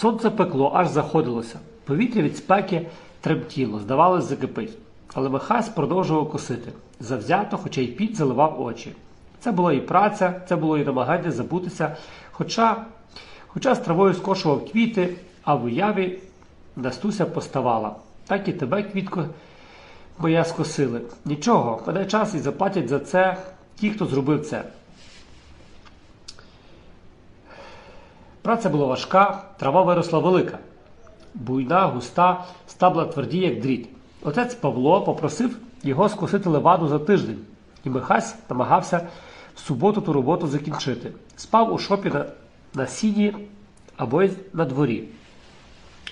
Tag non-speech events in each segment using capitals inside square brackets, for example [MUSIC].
Сонце пекло, аж заходилося. Повітря від спеки тремтіло, здавалось, закипить. Але Михась продовжував косити. Завзято, хоча й піт заливав очі. Це була і праця, це було і намагання забутися, хоча, хоча з травою скошував квіти, а в уяві Настуся поставала. Так і тебе, квітко, моя скосили. Нічого, мене час і заплатять за це ті, хто зробив це. Праця була важка, трава виросла велика. Буйна, густа, стабла тверді, як дріт. Отець Павло попросив його скосити леваду за тиждень, і Михась намагався в суботу ту роботу закінчити. Спав у шопі на, на сіні або й на дворі.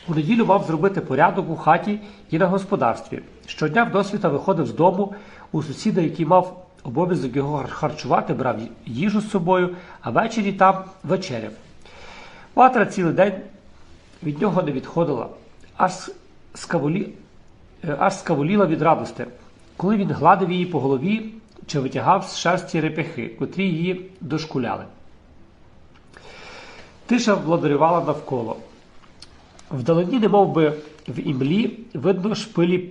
У неділю мав зробити порядок у хаті і на господарстві. Щодня вдосвіта виходив з дому у сусіда, який мав обов'язок його харчувати, брав їжу з собою, а ввечері там вечеряв. Ватра цілий день від нього не відходила, аж скавулі... е, аж скавуліла від радости, коли він гладив її по голові чи витягав з шерсті реп'яхи, котрі її дошкуляли. Тиша владарювала навколо. Вдалині, немов би в імлі, видно шпилі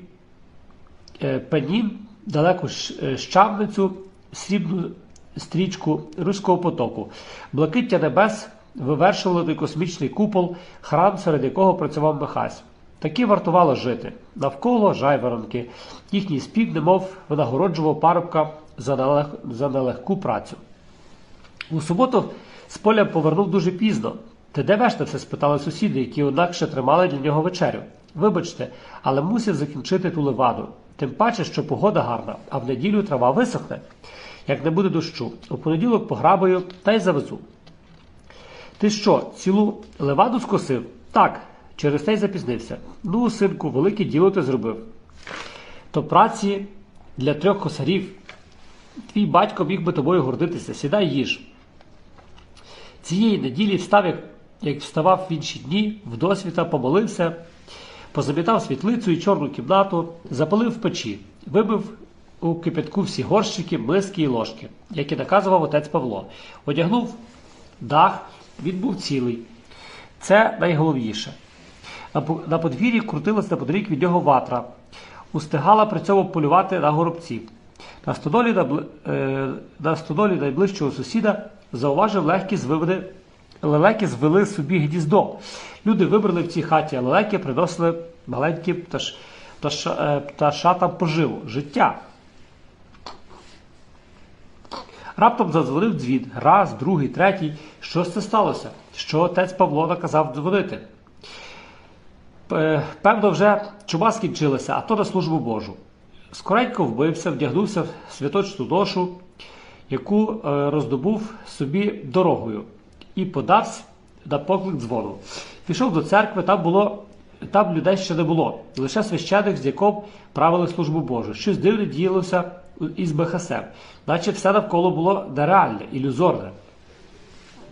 е, пенін, далеку е, щавницю, срібну стрічку руського потоку. Блакиття небес вивершували космічний купол, храм, серед якого працював Михась. Таки вартувало жити. Навколо жайворонки. Їхній спів, немов винагороджував парубка за, нелег... за нелегку працю. У суботу з поля повернув дуже пізно. Ти де вештався? спитали сусіди, які однак ще тримали для нього вечерю. Вибачте, але мусив закінчити ту леваду. Тим паче, що погода гарна, а в неділю трава висохне, як не буде дощу. У понеділок пограбаю та й завезу. Ти що, цілу леваду скосив? Так, через те й запізнився. Ну, синку, велике діло ти зробив. То праці для трьох косарів. Твій батько міг би тобою гордитися, сідай їж. Цієї неділі встав, як, як вставав в інші дні, вдосвіта помолився, позамітав світлицю і чорну кімнату, запалив в печі, вибив у кипятку всі горщики, миски і ложки, як і наказував отець Павло. Одягнув дах, він був цілий. Це найголовніше. На по- На подвір'ї крутилась неподалік від нього ватра, устигала при цьому полювати на горобців. На стодолі, е, на стодолі найближчого сусіда зауважив легкі звивини. Лелеки звели собі гніздо. Люди вибрали в цій хаті, а лелеки приносили маленьким пташ, пташа, е, пташатам поживу, життя. Раптом задзвонив дзвін. Раз, другий, третій. Що це сталося? Що отець Павло наказав дзвонити? Певно, вже чума скінчилася, а то на службу Божу. Скоренько вбився, вдягнувся в святочну ношу, яку е, роздобув собі дорогою, і подався на поклик дзвону. Пішов до церкви, там було. Там людей ще не було, лише священик, з яким правили службу Божу. Щось дивне діялося із Бехасем, наче все навколо було нереальне, ілюзорне.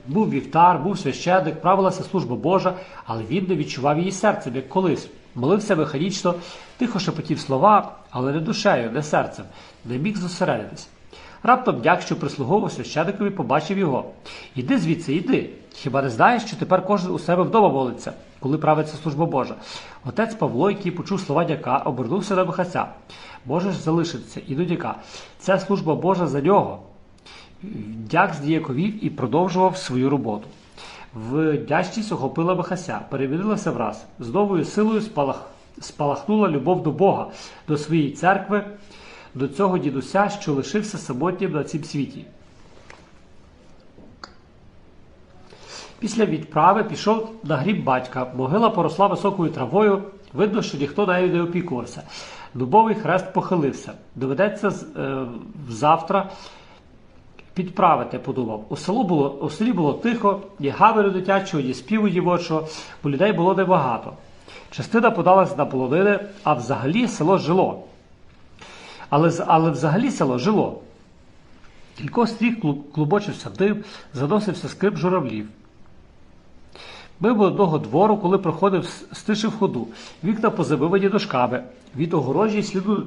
Був вівтар, був священник, правилася служба Божа, але він не відчував її серцем, як колись. Молився механічно, тихо шепотів слова, але не душею, не серцем, не міг зосередитись. Раптом дяк, що прислуговував священикові, побачив його. Іди звідси, іди. Хіба не знаєш, що тепер кожен у себе вдома молиться, коли правиться служба Божа? Отець Павло, який почув слова дяка, обернувся на Михася. Можеш залишитися, і до дяка. Це служба Божа за нього. Дяк здіяковів і продовжував свою роботу. Вдячність охопила Михася, перемінилася враз. З новою силою спалах... спалахнула любов до Бога, до своєї церкви, до цього дідуся, що лишився самотнім на цім світі. Після відправи пішов на гріб батька. Могила поросла високою травою. Видно, що ніхто нею не опікувався. Дубовий хрест похилився. Доведеться е, завтра підправити, подумав. У, село було, у селі було тихо, ні гамеру дитячого, ні співу дівочого, бо людей було небагато. Частина подалась на полонини, а взагалі село жило. Але, але взагалі село жило. Кількох стріх клубочився дим, заносився скрип журавлів. Мимо одного двору, коли проходив, стишив ходу. Вікна позабивані дошками. Від огорожі сліду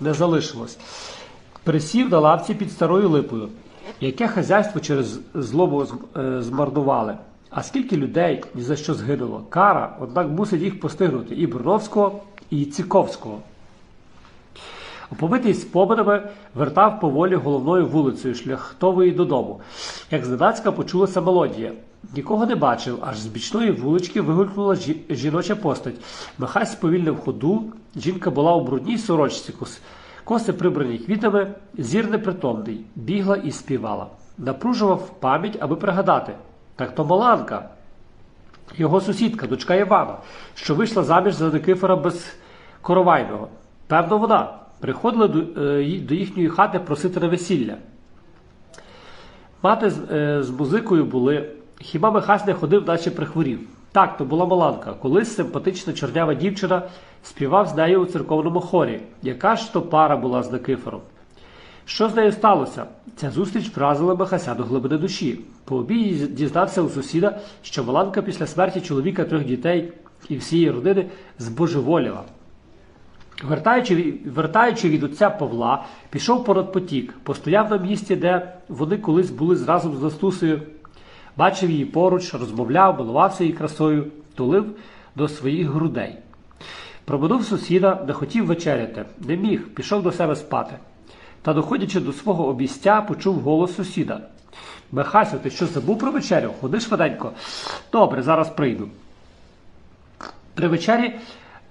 не залишилось. Присів на лавці під старою липою. Яке хазяйство через злобу е, змарнували. А скільки людей ні за що згинуло? Кара, однак мусить їх постигнути і Бруновського, і Ціковського. Оповитий споминами вертав поволі головною вулицею шляхтової додому. Як зненацька почулася мелодія. Нікого не бачив, аж з бічної вулички вигулькнула жі- жіноча постать. Михась сповільнив ходу. Жінка була у брудній сорочці, кос- коси прибрані квітами, зір непритомний, бігла і співала. Напружував пам'ять, аби пригадати. Так то Маланка, його сусідка, дочка Івана, що вийшла заміж за Никифора Безкоровайного. Певно, вона приходила до, е, до їхньої хати просити на весілля. Мати з, е, музикою були. Хіба Михась не ходив, наче прихворів. Так, то була Маланка. Колись симпатична чорнява дівчина співав з нею у церковному хорі. Яка ж то пара була з Никифором? Що з нею сталося? Ця зустріч вразила Михася до глибини душі. По обіді дізнався у сусіда, що Маланка після смерті чоловіка трьох дітей і всієї родини збожеволіла. Вертаючи, вертаючи від отця Павла, пішов понад потік, постояв на місці, де вони колись були разом з Настусею, бачив її поруч, розмовляв, милувався її красою, тулив до своїх грудей. Пробудив сусіда, не хотів вечеряти, не міг, пішов до себе спати. Та, доходячи до свого обістя, почув голос сусіда. Михасю, ти що забув про вечерю? Ходи швиденько. Добре, зараз прийду. При вечері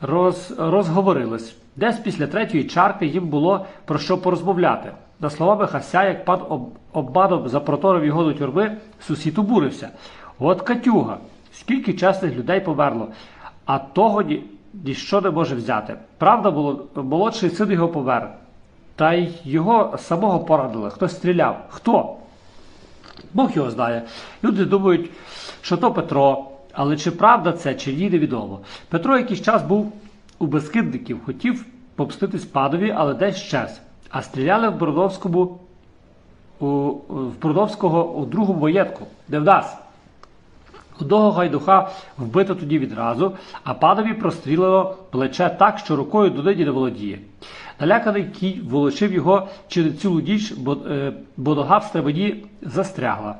роз, розговорились. Десь після третьої чарки їм було про що порозмовляти. На слова Михася, як пан об, обманом запроторив його до тюрми, сусід обурився. От Катюга, скільки чесних людей померло, а того ні, ніщо не може взяти. Правда, було, молодший син його помер. Та й його самого поранили. Хтось стріляв. Хто? Бог його знає. Люди думають, що то Петро, але чи правда це, чи ні, невідомо. Петро якийсь час був у безкидників, хотів помститись падові, але десь щез. А стріляли в Бродовському у, в Бродовського у другому воєтку, де в нас. Одного гайдуха вбито тоді відразу, а падові прострілило плече так, що рукою донині не володіє. Наляканий кінь волочив його через цілу ніч, бо, е, бо нога в стремені застрягла.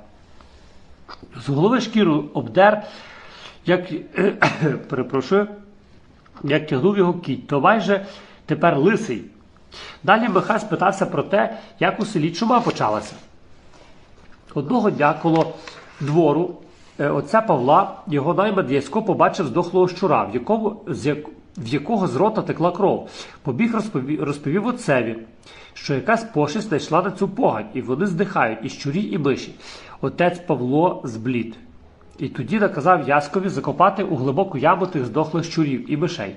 З голови шкіру обдер, як [COUGHS] перепрошую, як тягнув його кінь, то майже тепер лисий. Далі Михай спитався про те, як у селі чума почалася. Одного дня коло двору е, отця Павла його наймит Ясько побачив здохлого щура, в якому, з як, в якого з рота текла кров. Побіг розповів, розповів отцеві, що якась пошесть знайшла на цю погань, і вони здихають, і щурі, і миші. Отець Павло зблід. І тоді наказав Яскові закопати у глибоку яму тих здохлих щурів і мишей.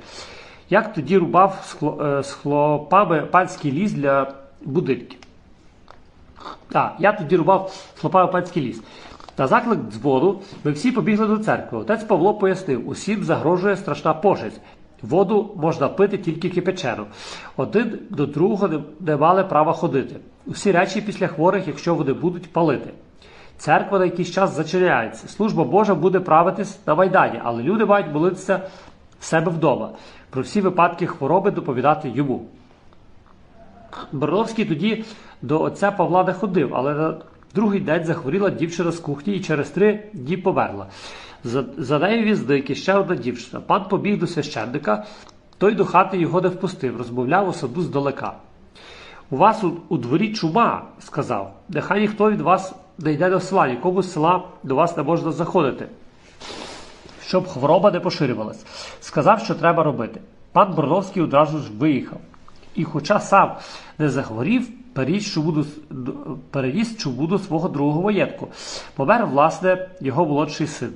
Як тоді рубав з, хло, е, з хлопами панський ліс для будинків. А, я тоді рубав хлопав панський ліс. На заклик дзвону ми всі побігли до церкви. Отець Павло пояснив, усім загрожує страшна пошесть. Воду можна пити тільки кипячену. Один до другого не мали права ходити. Усі речі після хворих, якщо вони будуть палити. Церква на якийсь час зачиняється. Служба Божа буде правитись на Майдані, але люди мають молитися в себе вдома. Про всі випадки хвороби доповідати йому. Бороновський тоді до отця Павла не ходив, але на другий день захворіла дівчина з кухні і через три дні померла. За, за нею віздик ще одна дівчина. Пан побіг до священника, той до хати його не впустив, розмовляв у саду здалека. У вас у, у дворі чума, сказав. Нехай ніхто від вас не йде до села, нікому з села до вас не можна заходити, щоб хвороба не поширювалась. Сказав, що треба робити. Пан Броновський одразу ж виїхав. І, хоча сам не захворів, переніс чубу, переніс чубу до свого другого воєтку. Помер, власне, його молодший син.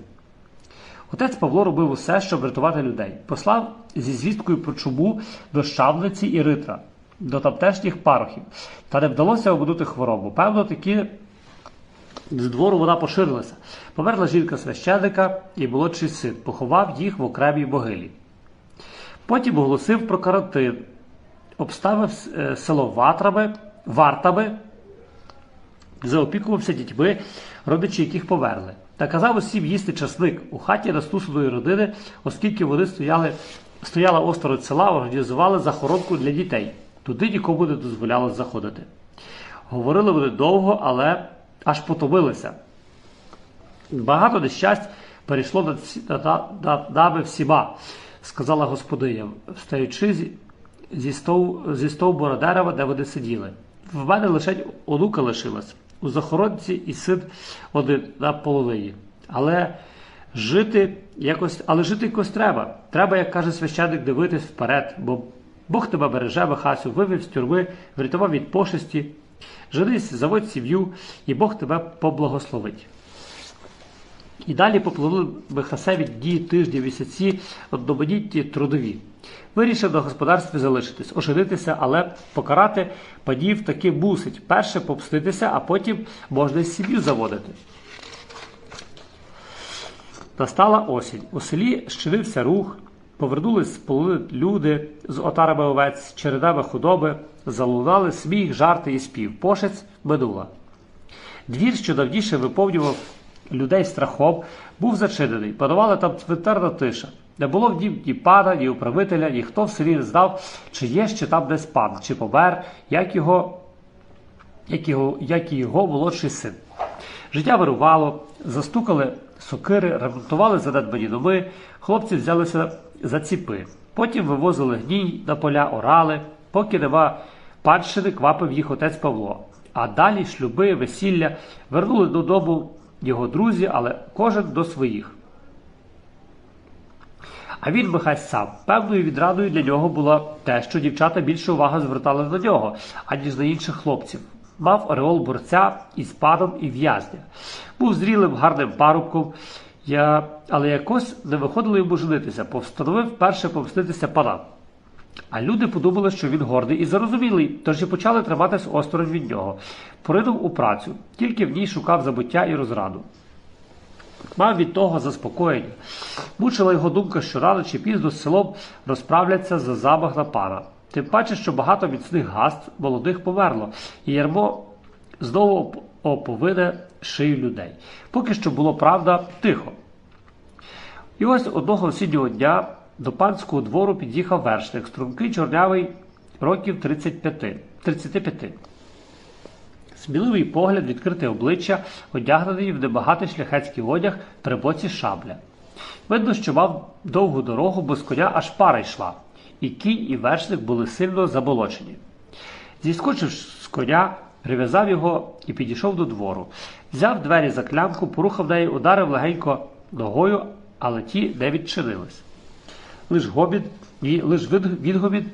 Отець Павло робив усе, щоб врятувати людей. Послав зі звісткою про чуму до Щавниці і Ритра, до тамтешніх парохів. Та не вдалося обманути хворобу. Певно, таки з двору вона поширилася. Померла жінка священника і молодший син, поховав їх в окремій могилі. Потім оголосив про карантин, обставив е, село ватрами, вартами, заопікувався дітьми, родичі яких померли. Наказав усім їсти часник у хаті настусаної родини, оскільки вони стояли, стояла осторонь села, організували захоронку для дітей. Туди нікому не дозволялось заходити. Говорили вони довго, але аж потомилися. Багато нещасть перейшло над нами всіма, сказала господиня, встаючи зі, стов, зі стовбура дерева, де вони сиділи. В мене лише онука лишилась, у захоронці і син один на полонині. Але жити якось, але жити якось треба. Треба, як каже священник, дивитись вперед, бо Бог тебе береже, Михасю, вивів з тюрми, врятував від пошесті. Женись, заводь сім'ю, і Бог тебе поблагословить. І далі попливли Михасеві дні, тижні, місяці, одноманітні трудові. Вирішив на господарстві залишитись, оженитися, але покарати панів таки мусить. Перше помститися, а потім можна й сім'ю заводити. Настала осінь. У селі щинився рух, повернулись з люди з отарами овець, чередами худоби, залунали сміх, жарти і спів. Пошець минула. Двір, що давніше виповнював людей страхом, був зачинений. Панувала там цвинтарна тиша. Не було в нім ні пана, ні управителя, ніхто в селі не знав, чи є ще там десь пан, чи помер, як його, як його, як і його молодший син. Життя вирувало, застукали сокири, ремонтували занедбані доми, хлопці взялися за ціпи. Потім вивозили гній на поля, орали, поки нема панщини, квапив їх отець Павло. А далі шлюби, весілля, вернули додому його друзі, але кожен до своїх. А він Михась сам. Певною відрадою для нього було те, що дівчата більше уваги звертали на нього, аніж на інших хлопців. Мав ореол борця із паном і в'язня. Був зрілим, гарним парубком, я... але якось не виходило йому женитися, повстановив перше помститися панам. А люди подумали, що він гордий і зарозумілий, тож і почали триматись осторонь від нього. Поринув у працю, тільки в ній шукав забуття і розраду. Мав від того заспокоєння. Мучила його думка, що рано чи пізно з селом розправляться за замах на пана. Тим паче, що багато міцних гаст молодих померло, і ярмо знову оповине шию людей. Поки що було правда тихо. І ось одного осіннього дня до панського двору під'їхав вершник, стрункий чорнявий років 35. 35. Сміливий погляд, відкрите обличчя, одягнений в небагатий шляхетський одяг при боці шабля. Видно, що мав довгу дорогу, бо з коня аж пара йшла, і кінь і вершник були сильно заболочені. Зіскочив з коня, прив'язав його і підійшов до двору. Взяв двері за клямку, порухав неї, ударив легенько ногою, але ті не відчинились. Лиш гобіт і лиш від, відгобіт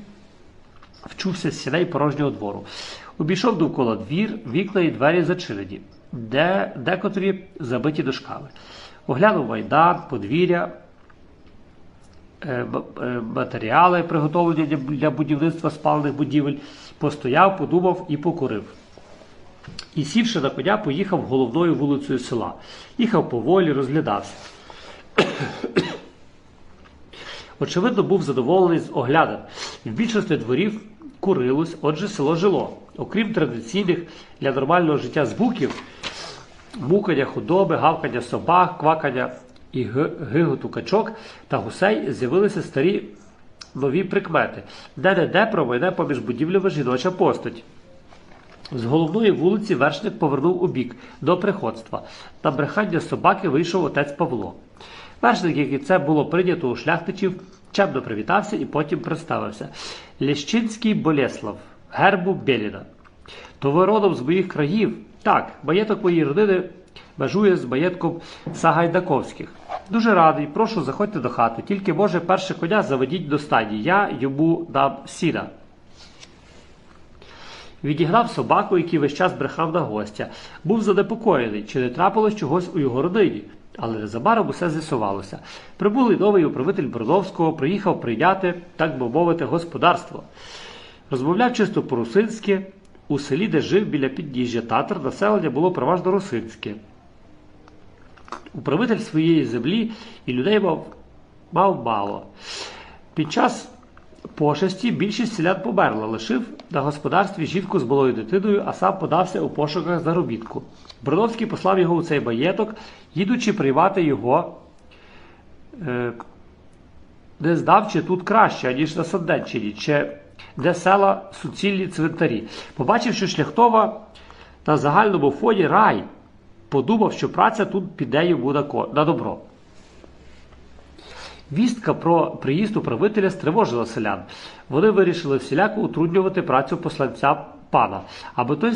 вчувся з сіней порожнього двору. Обійшов довкола двір, вікна і двері зачинені, де декотрі забиті дошками. Оглянув майдан, подвір'я, е, е, матеріали, приготовлені для- будівництва спалених будівель, постояв, подумав і покурив. І сівши на коня, поїхав головною вулицею села. Їхав поволі, розглядався. Очевидно, був задоволений з оглядин. В більшості дворів курилось, отже, село жило. Окрім традиційних для нормального життя звуків, мукання худоби, гавкання собак, квакання і гиготу качок та гусей з'явилися старі нові прикмети, де не де промайне поміж будівлями жіноча постать. З головної вулиці вершник повернув у бік до приходства. На брехання собаки вийшов отець Павло. Вершник, як і це було прийнято у шляхтичів, чемно привітався і потім представився. Лещинський Болеслав, гербу Беліна. То ви родом з моїх країв? Так, маєток моєї родини межує з маєтком Сагайдаковських. Дуже радий, прошу, заходьте до хати. Тільки, може, перше коня заведіть до стаді. Я йому дам сіна. Відігнав собаку, який весь час брехав на гостя. Був занепокоєний, чи не трапилось чогось у його родині. Але незабаром усе з'ясувалося. Прибулий новий управитель Бродовського приїхав прийняти, так би мовити, господарство. Розмовляв чисто по-русинськи. У селі, де жив біля підніжжя татар, населення було переважно русинське. Управитель своєї землі і людей мав, мав мало. Під час пошесті більшість селян померла, лишив на господарстві жінку з малою дитиною, а сам подався у пошуках заробітку. Броновський послав його у цей маєток, їдучи приймати його, е, не знав, чи тут краще, ніж на Санденщині, чи де села суцільні цвинтарі. Побачив, що шляхтова на загальному фоні рай. подумав, що праця тут піде йому на добро. Вістка про приїзд управителя стривожила селян. Вони вирішили всіляко утруднювати працю посланця пана, аби той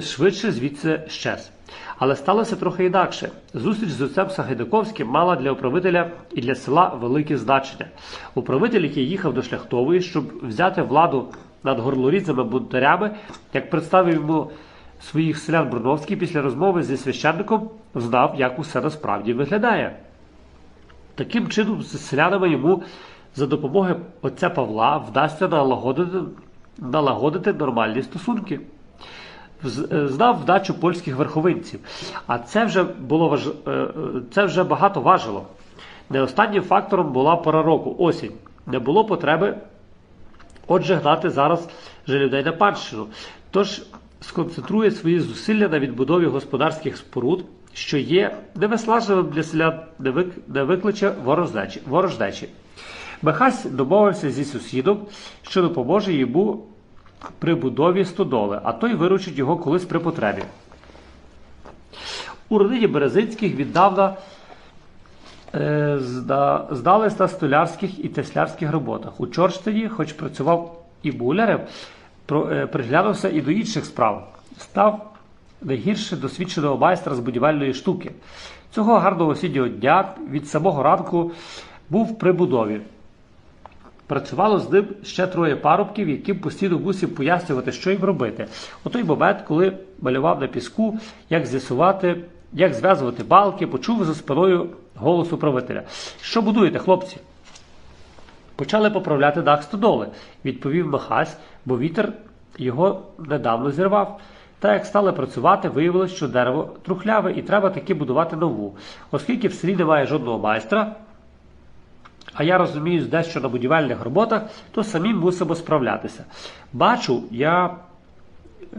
швидше звідси щез. Але сталося трохи інакше. Зустріч з отцем Сагайдаковським мала для управителя і для села велике значення. Управитель, який їхав до шляхтової, щоб взяти владу над горлорізами бунтарями, як представив йому своїх селян Бруновський після розмови зі священником, знав, як усе насправді виглядає. Таким чином, з селянами йому за допомогою отця Павла вдасться налагодити, налагодити нормальні стосунки. Е, Знав вдачу польських верховинців, а це вже було е, е, це вже багато важило. Не останнім фактором була пора року, осінь. Не було потреби, отже, гнати зараз людей на панщину. Тож сконцентрує свої зусилля на відбудові господарських споруд, що є невиснажливим для селян, не викличе ворожнечі. Михась домовився зі сусідом, що допоможе йому при будові стодоли, а той виручить його колись при потребі. У родині Березинських віддавна е, зда- здались на столярських і теслярських роботах. У Чорштині, хоч працював і булярем, про- е, приглянувся і до інших справ. Став не гірше досвідченого майстра з будівельної штуки. Цього гарного осіннього дня від самого ранку був при будові. Працювало з ним ще троє парубків, яким постійно мусив пояснювати, що їм робити. У той момент, коли малював на піску, як з'ясувати, як зв'язувати балки, почув за спиною голос управителя. Що будуєте, хлопці? Почали поправляти дах стодоли, відповів Михась, бо вітер його недавно зірвав. Та як стали працювати, виявилось, що дерево трухляве і треба таки будувати нову. Оскільки в селі немає жодного майстра, а я розумію дещо на будівельних роботах, то самі мусимо справлятися. Бачу, я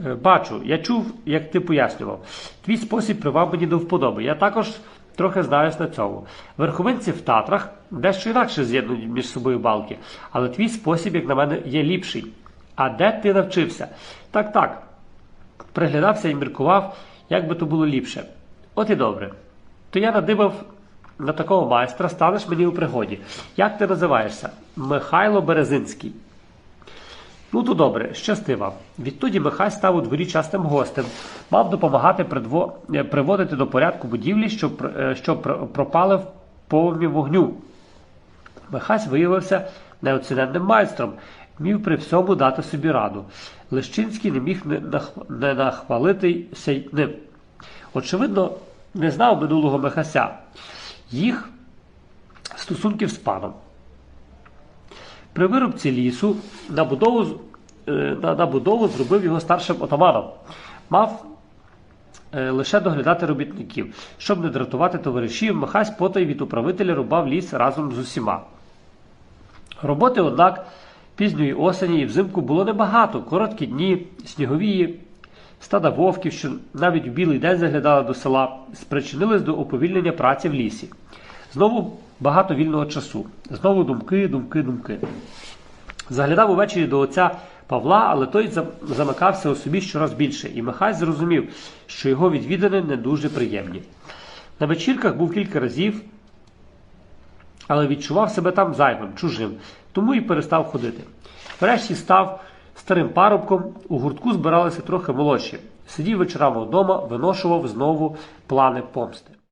е, бачу, я чув, як ти пояснював. Твій спосіб привав мені до вподоби. Я також трохи знаюсь на цьому. Верховинці в Татрах дещо інакше з'єднують між собою балки, але твій спосіб, як на мене, є ліпший. А де ти навчився? Так, так. Приглядався і міркував, як би то було ліпше. От і добре. То я надибав на такого майстра, станеш мені у пригоді. Як ти називаєшся? Михайло Березинський. Ну, то добре, щасти вам. Відтоді Михай став у дворі частим гостем, мав допомагати придво- е, приводити до порядку будівлі, що, е, що пропали в полум'ї вогню. Михась виявився неоціненним майстром, міг при всьому дати собі раду. Лещинський не міг не, не нахвалитися й ним. Очевидно, не знав минулого Михася, їх стосунків з паном. При вирубці лісу на будову, е, на, на будову зробив його старшим отаманом. Мав е, лише доглядати робітників. Щоб не дратувати товаришів, Михась потай від управителя рубав ліс разом з усіма. Роботи, однак, пізньої осені і взимку було небагато. Короткі дні, сніговії, стада вовків, що навіть у білий день заглядали до села, спричинились до уповільнення праці в лісі. Знову багато вільного часу. Знову думки, думки, думки. Заглядав увечері до отця Павла, але той замикався у собі щораз більше, і Михай зрозумів, що його відвідини не дуже приємні. На вечірках був кілька разів, але відчував себе там зайвим, чужим, тому і перестав ходити. Врешті став старим парубком, у гуртку збиралися трохи молодші. Сидів вечорами вдома, виношував знову плани помсти.